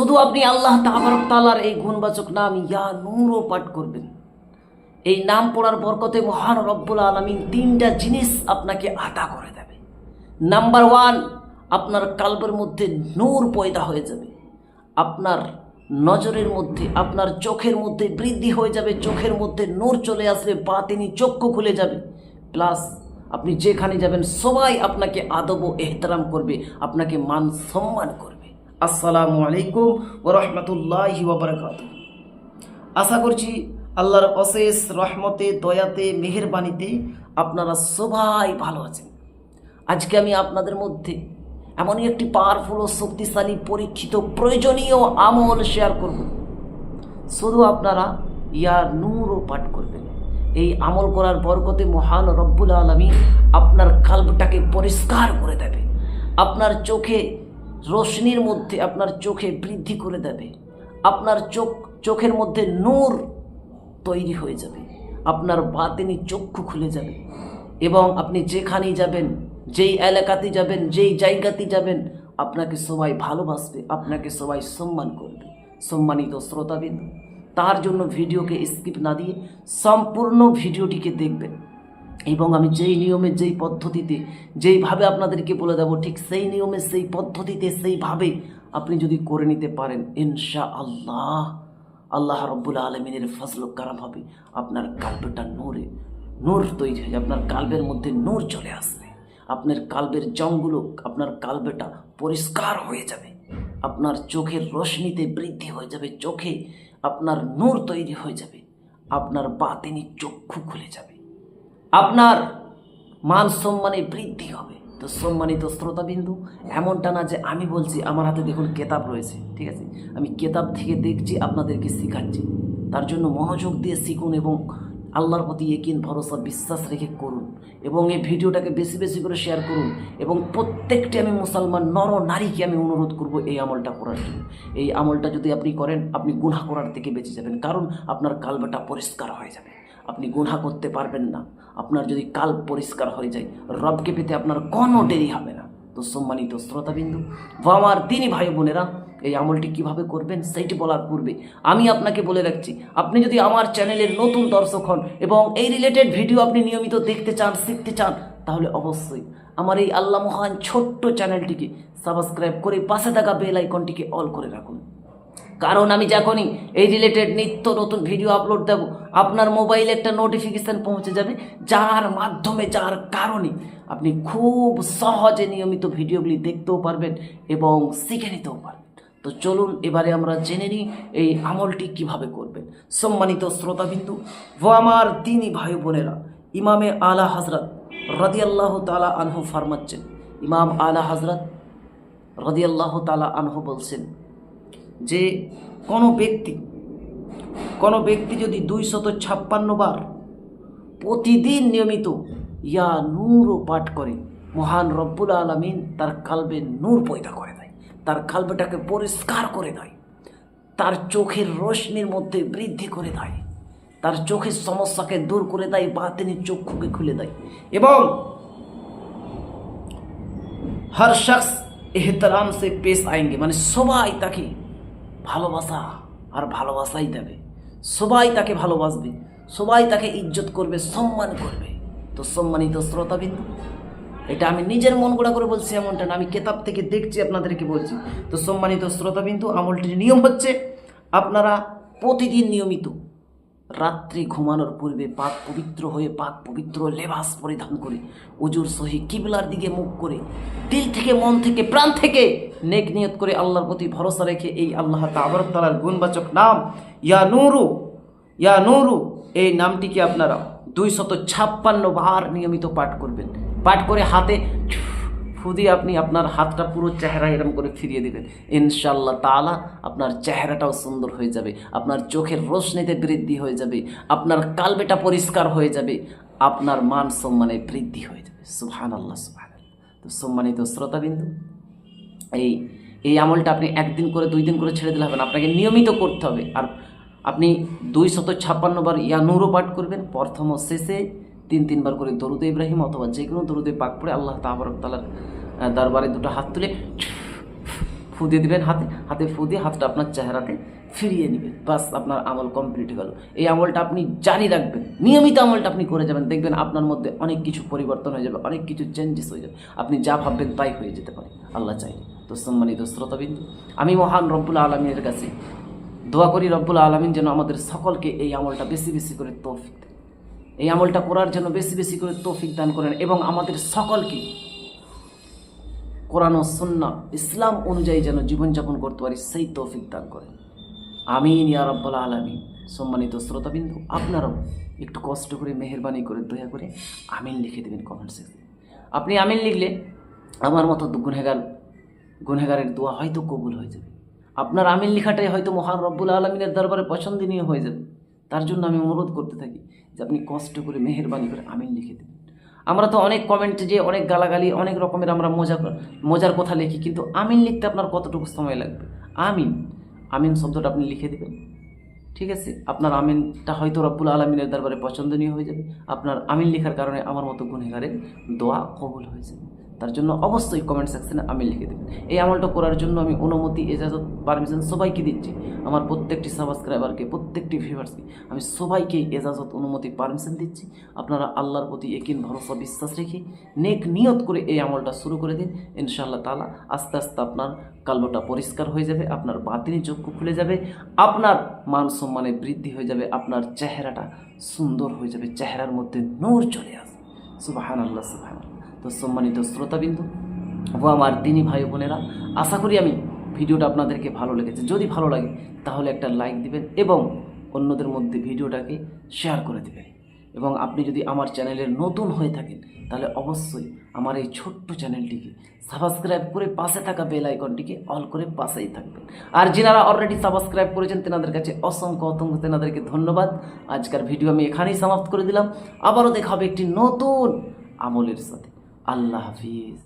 শুধু আপনি আল্লাহ তাবারক তালার এই গুণবাচক নাম ইয়া নূরও পাঠ করবেন। এই নাম পড়ার বরকতে মহান রব্বুল আলমিন তিনটা জিনিস আপনাকে আটা করে দেবে। নাম্বার ওয়ান, আপনার কাল্পের মধ্যে নূর পয়দা হয়ে যাবে। আপনার নজরের মধ্যে, আপনার চোখের মধ্যে বৃদ্ধি হয়ে যাবে, চোখের মধ্যে নূর চলে আসবে বা তিনি চক্ষু খুলে যাবে। প্লাস আপনি যেখানে যাবেন, সবাই আপনাকে আদব ও এহতারাম করবে, আপনাকে মান সম্মান করবে। আসসালামু আলাইকুম ওরহমতুল্লাহ ওবরাকাত আশা করছি আল্লাহর অশেষ রহমতে, দয়াতে মেহেরবানিতে আপনারা সবাই ভালো আছেন। আজকে আমি আপনাদের মধ্যে এমনই একটি পাওয়ারফুল ও শক্তিশালী, পরীক্ষিত, প্রয়োজনীয় আমল শেয়ার করব। শুধু আপনারা ইয়ার নূরও পাঠ করবেন। এই আমল করার বরকতে মহান রব্বুল আলমী আপনার কাল্পটাকে পরিষ্কার করে দেবে। আপনার চোখে রোশনির মধ্যে আপনার চোখে বৃদ্ধি করে দেবে। আপনার চোখ, চোখের মধ্যে নূর তৈরি হয়ে যাবে। আপনার বাতিনি চক্ষু খুলে যাবে এবং আপনি যেখানেই যাবেন, যেই এলাকাতে যাবেন, যেই জায়গাতে যাবেন, আপনাকে সবাই ভালোবাসবে, আপনাকে সবাই সম্মান করবে, সম্মানিত শ্রোতাবিন্দু। তার জন্য ভিডিওকে স্কিপ না দিয়ে সম্পূর্ণ ভিডিওটিকে দেখবেন। এবং আমি যেই নিয়মে যেই পদ্ধতিতে, যেইভাবে আপনাদেরকে বলে দেবো, ঠিক সেই নিয়মে, সেই পদ্ধতিতে, সেইভাবে আপনি যদি করে নিতে পারেন ইনশা আল্লাহ আল্লাহ রব্বুল আলমিনের ফজল কারাম হবে। আপনার কাল্পটা নূরে, নূর তৈরি হয়ে আপনার কাল্পের মধ্যে নূর চলে আসবে। আপনার কাল্পের জংগুলো, আপনার কাল্পেটা পরিষ্কার হয়ে যাবে। আপনার চোখের রশ্মিতে বৃদ্ধি হয়ে যাবে। চোখে আপনার নূর তৈরি হয়ে যাবে। আপনার বাতিনি চক্ষু খুলে যাবে। আপনার মান সম্মানে বৃদ্ধি হবে। তো সম্মানিত শ্রোতাবিন্দু, এমনটা না যে আমি বলছি, আমার হাতে দেখুন কেতাব রয়েছে, ঠিক আছে? আমি কেতাব থেকে দেখছি, আপনাদেরকে শেখাচ্ছি। তার জন্য মনোযোগ দিয়ে শিখুন এবং আল্লাহর প্রতি একিন ভরসা, বিশ্বাস রেখে করুন এবং এই ভিডিওটাকে বেশি বেশি করে শেয়ার করুন এবং প্রত্যেকটি আমি মুসলমান নর নারীকে আমি অনুরোধ করব এই আমলটা করার জন্য। এই আমলটা যদি আপনি করেন, আপনি গুনাহ করার থেকে বেঁচে যাবেন কারণ আপনার কালবাটা পরিষ্কার হয়ে যাবে। আপনি গুনাহ করতে পারবেন না। আপনার যদি কাল পরিষ্কার হয়ে যায়, রবকে পেতে আপনার কোনো দেরি হবে না। তো সম্মানিত শ্রোতাবিন্দু, ও আমার দিনী ভাই বোনেরা এই আমলটি কীভাবে করবেন সেইটি বলার পূর্বে আমি আপনাকে বলে রাখছি, আপনি যদি আমার চ্যানেলের নতুন দর্শক হন এবং এই রিলেটেড ভিডিও আপনি নিয়মিত দেখতে চান, শিখতে চান, তাহলে অবশ্যই আমার এই আল্লাহ মহান ছোট্ট চ্যানেলটিকে সাবস্ক্রাইব করে পাশে থাকা বেল আইকনটিকে অল করে রাখুন। কারণ আমি যখনই এই রিলেটেড নিত্য নতুন ভিডিও আপলোড দেব, আপনার মোবাইলে একটা নোটিফিকেশান পৌঁছে যাবে, যার মাধ্যমে, যার কারণে আপনি খুব সহজে নিয়মিত ভিডিওগুলি দেখতেও পারবেন এবং শিখে নিতেও পারবেন। তো চলুন, এবারে আমরা জেনে নিই এই আমলটি কীভাবে করবেন। সম্মানিত শ্রোতাবিন্দু, ও আমার দিনই ভাই বোনেরা, ইমামে আলা হজরত রদিয়াল্লাহ তালা আনহু ফার্মাচ্ছেন, ইমাম আলা হজরত রদিয়াল্লাহ তালা আনহু বলছেন যে, কোনো ব্যক্তি কোনো ব্যক্তি যদি দুইশত ছাপ্পান্ন বার প্রতিদিন নিয়মিত ইয়া নূরও পাঠ করে, মহান রব্বুল আলমিন তার কালবে নূর পয়দা করে। তার কালবেটাকে পরিষ্কার করে দেয়। তার চোখের রশ্মির মধ্যে বৃদ্ধি করে দেয়। তার চোখের সমস্যাকে দূর করে দেয়, বা তিনি চক্ষুকে খুলে দেয়। এবং হর শখস এহতরাম সে পেশ আएंगे মানে সবাই তাকে ভালোবাসা আর ভালোবাসাই দেবে। সবাই তাকে ভালোবাসবে, সবাই তাকে ইজ্জত করবে, সম্মান করবে। তো সম্মানিত শ্রোতাবিন্দু এটা আমি নিজের মন গোড়া করে বলছি এমনটা না, আমি কেতাব থেকে দেখছি, আপনাদেরকে বলছি। তো সম্মানিত শ্রোতা শ্রোতাবিন্দু, আমলটির নিয়ম হচ্ছে, আপনারা প্রতিদিন নিয়মিত রাত্রি ঘুমানোর পূর্বে পাক পবিত্র হয়ে পাক পবিত্র লেবাস পরিধান করে উজুর সহি কিবলার দিকে মুখ করে দিল থেকে, মন থেকে, প্রাণ থেকে নেক নিয়ত করে আল্লাহর প্রতি ভরসা রেখে এই আল্লাহ তাবরক তালার গুণবাচক নাম, ইয়া নুরু ইয়া নুরু, এই নামটিকে আপনারা দুইশত ছাপ্পান্ন বার নিয়মিত পাঠ করবেন। পাঠ করে হাতে ফুদি আপনি আপনার হাতটা পুরো চেহারা এরম করে ফিরিয়ে দেবেন। ইনশাল্লাহ তালা আপনার চেহারাটাও সুন্দর হয়ে যাবে, আপনার চোখের রোশনিতে বৃদ্ধি হয়ে যাবে, আপনার কালবেটা পরিষ্কার হয়ে যাবে, আপনার মান সম্মানে বৃদ্ধি হয়ে যাবে। সুহান আল্লাহ সুহান তো সম্মানিত শ্রোতাবিন্দু, এই এই আমলটা আপনি একদিন করে, দুই দিন করে ছেড়ে দিলে হবে না, আপনাকে নিয়মিত করতে হবে। আর আপনি দুই শত ছাপ্পান্ন বার ইয়ানুরও পাঠ করবেন, প্রথম ও শেষে তিন, তিনবার করে দরুদ ইব্রাহিম অথবা যে কোনো দরুদে পাক পড়ে আল্লাহ তাবরক তালার দরবারে দুটো হাত তুলে ফু দিয়ে দিবেন হাতে হাতে ফু দিয়ে হাতটা আপনার চেহারাতে ফিরিয়ে নেবেন। বাস আপনার আমল কমপ্লিট গেল। এই আমলটা আপনি জারি রাখবেন। নিয়মিত আমলটা আপনি করে যাবেন। দেখবেন আপনার মধ্যে অনেক কিছু পরিবর্তন হয়ে যাবে, অনেক কিছু চেঞ্জেস হয়ে যাবে। আপনি যা ভাববেন তাই হয়ে যেতে পারে। আল্লাহ চাই তো সম্মানিত শ্রোতাবিন্দু, আমি মহান রব্বুল আলমীর কাছে দোয়া করি, রব্বুল আলমিন যেন আমাদের সকলকে এই আমলটা বেশি বেশি করে তৌফিক এই আমলটা করার জন্য বেশি বেশি করে তৌফিক দান করেন এবং আমাদের সকলকে কোরআন ও সুন্না ইসলাম অনুযায়ী যেন জীবনযাপন করতে পারি, সেই তৌফিক দান করেন। আমিন, ইয়া রব্বাল আলামিন। সম্মানিত শ্রোতাবিন্দু, আপনারাও একটু কষ্ট করে, মেহরবানি করে, দয়া করে আমিন লিখে দেবেন কমেন্ট সেকশনে আপনি আমিন লিখলে আমার মতো গুনহেগার গুনহেগারের দোয়া হয়তো কবুল হয়ে যাবে। আপনার আমিন লেখাটাই হয়তো মহান রব্বুল আলমিনের দরবারে পছন্দনীয় হয়ে যাবে। তার জন্য আমি অনুরোধ করতে থাকি যে আপনি কষ্ট করে, মেহরবানি করে আমিন লিখে দেবেন। আমরা তো অনেক কমেন্টে যে অনেক গালাগালি, অনেক রকমের আমরা মজা মজার কথা লিখি, কিন্তু আমিন লিখতে আপনার কতটুকু সময় লাগবে? আমিন আমিন শব্দটা আপনি লিখে দেবেন। ঠিক আছে? আপনার আমিনটা হয়তো রব্বুল আলমিনের দরবারে পছন্দনীয় হয়ে যাবে। আপনার আমিন লেখার কারণে আমার মতো গুণেগারের দোয়া কবুল হয়ে যাবে। তার জন্য অবশ্যই কমেন্ট সেকশনে আমি লিখে দেবেন এই আমলটা করার জন্য আমি অনুমতি, এজাজত পারমিশন সবাইকে দিচ্ছি। আমার প্রত্যেকটি সাবস্ক্রাইবারকে প্রত্যেকটি ভিউয়ার্সকে আমি সবাইকে এজাজত, অনুমতি পারমিশন দিচ্ছি। আপনারা আল্লাহর প্রতি একিন ভরসা, বিশ্বাস রেখে নেক নিয়ত করে এই আমলটা শুরু করে দিন। ইনশাআল্লাহ তালা আস্তে আস্তে আপনার কাল্যটা পরিষ্কার হয়ে যাবে, আপনার বাতিনি চক্ষু খুলে যাবে, আপনার মান সম্মানে বৃদ্ধি হয়ে যাবে, আপনার চেহারাটা সুন্দর হয়ে যাবে, চেহারার মধ্যে নূর চলে আসবে। সুবাহান আল্লাহ সুবাহান তো সম্মানিত শ্রোতাবিন্দু, ও আমার দিনী ভাই বোনেরা, আশা করি আমি ভিডিওটা আপনাদেরকে ভালো লেগেছে। যদি ভালো লাগে, তাহলে একটা লাইক দিবেন এবং অন্যদের মধ্যে ভিডিওটাকে শেয়ার করে দেবেন। এবং আপনি যদি আমার চ্যানেলের নতুন হয়ে থাকেন, তাহলে অবশ্যই আমার এই ছোট্ট চ্যানেলটিকে সাবস্ক্রাইব করে পাশে থাকা বেল আইকনটিকে অল করে পাশেই থাকবেন। আর যিনারা অলরেডি সাবস্ক্রাইব করেছেন, তেনাদের কাছে অসংখ্য অসংখ্য তেনাদেরকে ধন্যবাদ। আজকের ভিডিও আমি এখানেই সমাপ্ত করে দিলাম। আবারও দেখা হবে একটি নতুন আমলের সাথে। আল্লাহ হাফিজ।